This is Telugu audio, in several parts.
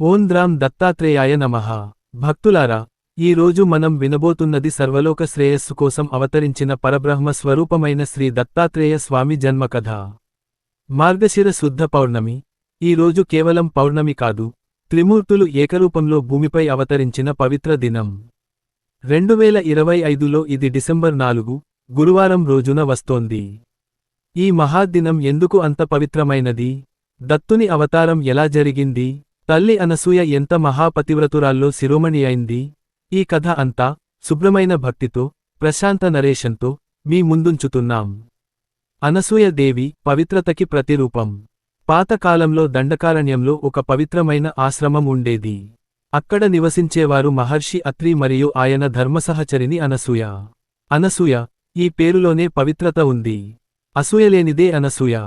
ఓం ద్రాం దత్తాత్రేయాయ నమః. భక్తులారా ఈ రోజు మనం వినబోతున్నది సర్వలోక శ్రేయస్సు కోసం అవతరించిన పరబ్రహ్మ స్వరూపమైన శ్రీ దత్తాత్రేయ స్వామి జన్మకథ. మార్గశిర శుద్ధ పౌర్ణమి. ఈ రోజు కేవలం పౌర్ణమి కాదు త్రిమూర్తులు ఏకరూపంలో భూమిపై అవతరించిన పవిత్ర దినం. రెండువేల ఇరవై ఐదులో ఇది డిసెంబర్ నాలుగు గురువారం రోజున వస్తోంది. ఈ మహాదినం ఎందుకు అంత పవిత్రమైనది? దత్తుని అవతారం ఎలా జరిగింది? తల్లి అనసూయ ఎంత మహాపతివ్రతురాల్లో శిరోమణి అయింది. ఈ కథ అంతా శుభ్రమైన భక్తితో ప్రశాంత నరేషంతో మీ ముందుంచుతున్నాం. అనసూయ దేవి పవిత్రతకి ప్రతిరూపం. పాతకాలంలో దండకారణ్యంలో ఒక పవిత్రమైన ఆశ్రమం ఉండేది. అక్కడ నివసించేవారు మహర్షి అత్రి మరియు ఆయన ధర్మసహచరిని అనసూయ. అనసూయ ఈ పేరులోనే పవిత్రత ఉంది. అసూయలేనిదే అనసూయ.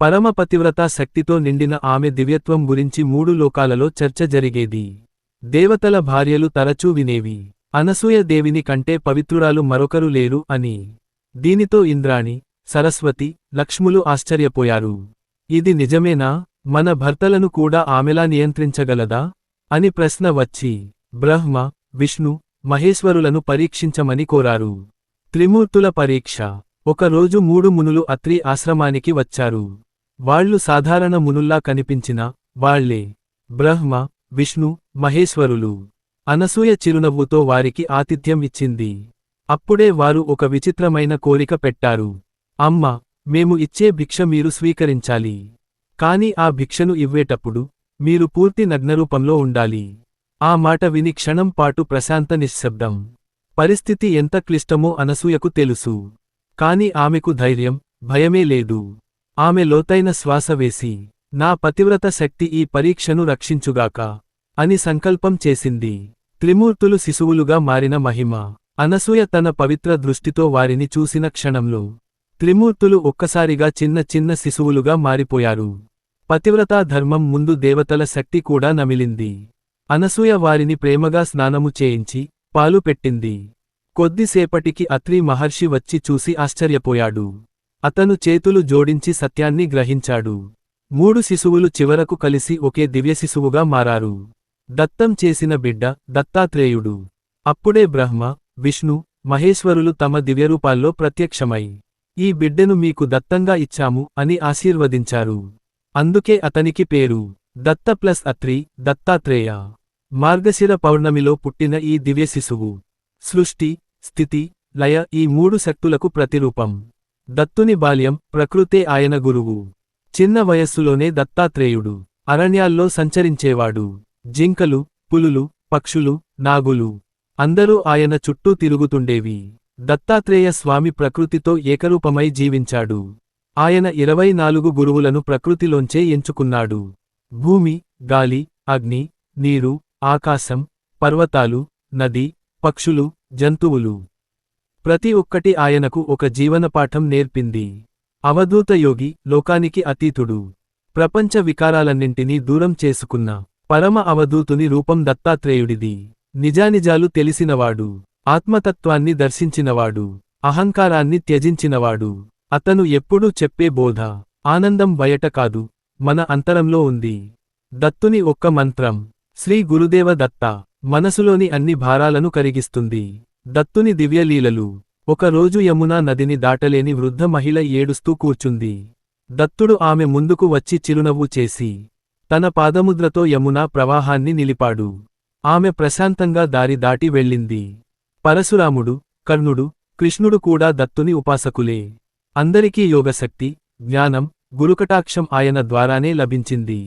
పరమపతివ్రతా శక్తితో నిండిన ఆమె దివ్యత్వం గురించి మూడు లోకాలలో చర్చ జరిగేది. దేవతల భార్యలు తరచూ వినేవి. అనసూయ దేవిని కంటే పవిత్రురాలు మరొకరు లేరు అని. దీనితో ఇంద్రాణి సరస్వతి లక్ష్ములు ఆశ్చర్యపోయారు. ఇది నిజమేనా? మన భర్తలను కూడా ఆమెలా నియంత్రించగలదా? అని ప్రశ్న వచ్చి బ్రహ్మ విష్ణు మహేశ్వరులను పరీక్షించమని కోరారు. త్రిమూర్తుల పరీక్ష. ఒకరోజు మూడు మునులు అత్రి ఆశ్రమానికి వచ్చారు. వాళ్ళు సాధారణ మునుల్లా కనిపించిన వాళ్ళే బ్రహ్మ విష్ణు మహేశ్వరులు. అనసూయ చిరునవ్వుతో వారికి ఆతిథ్యం ఇచ్చింది. అప్పుడే వారు ఒక విచిత్రమైన కోరిక పెట్టారు. అమ్మ మేము ఇచ్చే భిక్ష మీరు స్వీకరించాలి. కాని ఆ భిక్షను ఇవ్వేటప్పుడు మీరు పూర్తి నగ్నరూపంలో ఉండాలి. ఆ మాట విని క్షణం పాటు ప్రశాంత నిశ్శబ్దం. పరిస్థితి ఎంత క్లిష్టమో అనసూయకు తెలుసు. కాని ఆమెకు ధైర్యం భయమే లేదు. ఆమె లోతైన శ్వాస వేసి నా పతివ్రత శక్తి ఈ పరీక్షను రక్షించుగాక అని సంకల్పం చేసింది. త్రిమూర్తులు శిశువులుగా మారిన మహిమ అనసూయ తన పవిత్ర దృష్టితో వారిని చూసిన క్షణంలో త్రిమూర్తులు ఒక్కసారిగా చిన్న చిన్న శిశువులుగా మారిపోయారు. పతివ్రతా ధర్మం ముందు దేవతల శక్తి కూడా నమిలింది. అనసూయ వారిని ప్రేమగా స్నానము చేయించి పాలు పెట్టింది. కొద్దిసేపటికి అత్రి మహర్షి వచ్చి చూసి ఆశ్చర్యపోయాడు. అతను చేతులు జోడించి సత్యాన్ని గ్రహించాడు. మూడు శిశువులు చివరకు కలిసి ఒకే దివ్యశిశువుగా మారారు. దత్తం చేసిన బిడ్డ దత్తాత్రేయుడు. అప్పుడే బ్రహ్మ విష్ణు మహేశ్వరులు తమ దివ్యరూపాల్లో ప్రత్యక్షమై ఈ బిడ్డను మీకు దత్తంగా ఇచ్చాము అని ఆశీర్వదించారు. అందుకే అతనికి పేరు దత్త ప్లస్ అత్రి దత్తాత్రేయ. మార్గశిర పౌర్ణమిలో పుట్టిన ఈ దివ్యశిశువు సృష్టి స్థితి లయ ఈ మూడు శక్తులకు ప్రతిరూపం. దత్తుని బాల్యం ప్రకృతే ఆయన గురువు. చిన్న వయస్సులోనే దత్తాత్రేయుడు. అరణ్యాల్లో సంచరించేవాడు. జింకలు పులులు పక్షులు నాగులు. అందరూ ఆయన చుట్టూ తిరుగుతుండేవి. దత్తాత్రేయ స్వామి ప్రకృతితో ఏకరూపమై జీవించాడు. ఆయన ఇరవై నాలుగు గురువులను ప్రకృతిలోంచే ఎంచుకున్నాడు. భూమి గాలి అగ్ని నీరు ఆకాశం పర్వతాలు నది పక్షులు జంతువులు. ప్రతి ఒక్కటి ఆయనకు ఒక జీవనపాఠం నేర్పింది. అవధూత యోగి లోకానికి అతీతుడు. ప్రపంచ వికారాలన్నింటినీ దూరం చేసుకున్న పరమ అవధూతుని రూపం దత్తాత్రేయుడిది. నిజానిజాలు తెలిసినవాడు. ఆత్మతత్వాన్ని దర్శించినవాడు. అహంకారాన్ని త్యజించినవాడు. అతను ఎప్పుడూ చెప్పే బోధ ఆనందం బయట కాదు మన అంతరంలో ఉంది. దత్తుని ఒక్క మంత్రం శ్రీ గురుదేవ దత్త మనసులోని అన్ని భారాలను కరిగిస్తుంది. దత్తుని దివ్యలీలలు. ఒకరోజు యమునా నదిని దాటలేని వృద్ధ మహిళ ఏడుస్తూ కూర్చుంది. దత్తుడు ఆమె ముందుకు వచ్చి చిరునవ్వు చేసి తన పాదముద్రతో యమునా ప్రవాహాన్ని నిలిపాడు. ఆమె ప్రశాంతంగా దారి దాటి వెళ్ళింది. పరశురాముడు కర్ణుడు కృష్ణుడు కూడా దత్తుని ఉపాసకులే. అందరికీ యోగశక్తి జ్ఞానం గురుకటాక్షం ఆయన ద్వారానే లభించింది.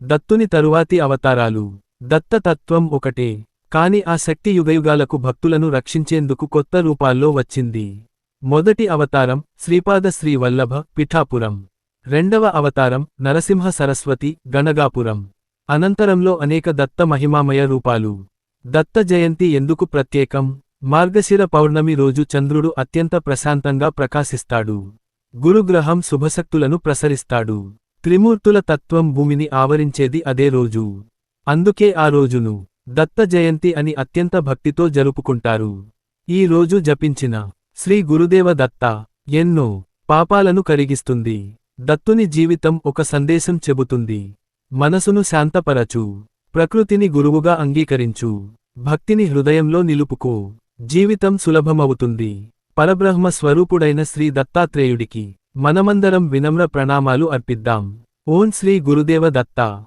దత్తుని తరువాతి అవతారాలు. దత్తతత్వం ఒకటే. కాని ఆ శక్తి యుగయుగాలకు భక్తులను రక్షించేందుకు కొత్త రూపాల్లో వచ్చింది. మొదటి అవతారం శ్రీపాద శ్రీ వల్లభ పిఠాపురం. రెండవ అవతారం నరసింహ సరస్వతి గణగాపురం. అనంతరంలో అనేక దత్త మహిమామయ రూపాలు. దత్త జయంతి ఎందుకు ప్రత్యేకం? మార్గశిర పౌర్ణమి రోజు చంద్రుడు అత్యంత ప్రశాంతంగా ప్రకాశిస్తాడు. గురుగ్రహం శుభశక్తులను ప్రసరిస్తాడు. త్రిమూర్తుల తత్వం భూమిని ఆవరించేది అదే రోజు. అందుకే ఆ రోజును దత్త జయంతి అని అత్యంత భక్తితో జరుపుకుంటారు. ఈ రోజు జపించిన శ్రీ గురుదేవ దత్త ఎన్నో పాపాలను కరిగిస్తుంది. దత్తుని జీవితం ఒక సందేశం చెబుతుంది. మనసును శాంతపరచు. ప్రకృతిని గురువుగా అంగీకరించు. భక్తిని హృదయంలో నిలుపుకో. జీవితం సులభమవుతుంది. పరబ్రహ్మ స్వరూపుడైన శ్రీ దత్తాత్రేయుడికి మనమందరం వినమ్ర ప్రణామాలు అర్పిద్దాం. ఓం శ్రీ గురుదేవ దత్తా.